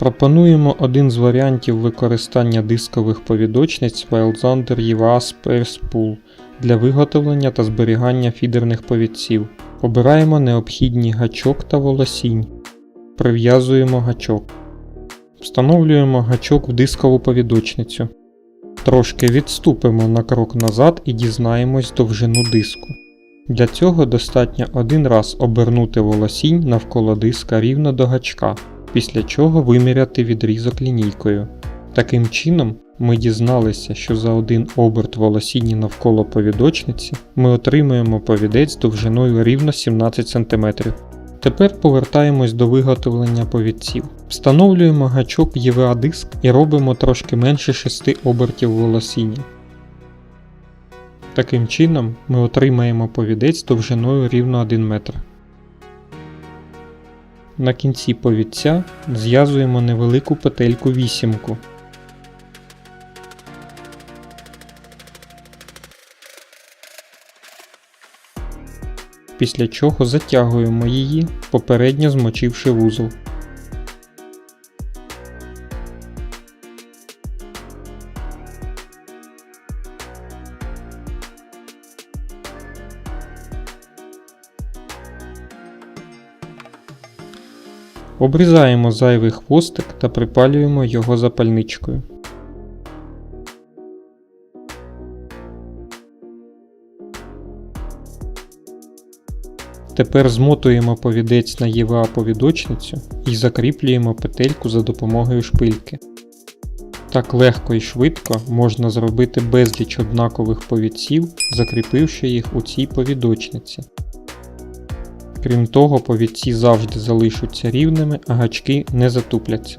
Пропонуємо один з варіантів використання дискових повідочниць FileZander EVA Spares Pool для виготовлення та зберігання фідерних повідців. Обираємо необхідні гачок та волосінь. Прив'язуємо гачок. Встановлюємо гачок в дискову повідочницю. Трошки відступимо на крок назад і дізнаємось довжину диску. Для цього достатньо один раз обернути волосінь навколо диска рівно до гачка, після чого виміряти відрізок лінійкою. Таким чином, ми дізналися, що за один оберт волосіні навколо повідочниці ми отримуємо повідець довжиною рівно 17 см. Тепер повертаємось до виготовлення повідців. Встановлюємо гачок EVA диск і робимо трошки менше 6 обертів волосіння. Таким чином ми отримаємо повідець довжиною рівно 1 метр. На кінці повідця зв'язуємо невелику петельку вісімку. Після чого затягуємо її, попередньо змочивши вузол. Обрізаємо зайвий хвостик та припалюємо його запальничкою. Тепер змотуємо повідець на EVA повідочницю і закріплюємо петельку за допомогою шпильки. Так легко і швидко можна зробити безліч однакових повідців, закріпивши їх у цій повідочниці. Крім того, повідці завжди залишаться рівними, а гачки не затупляться.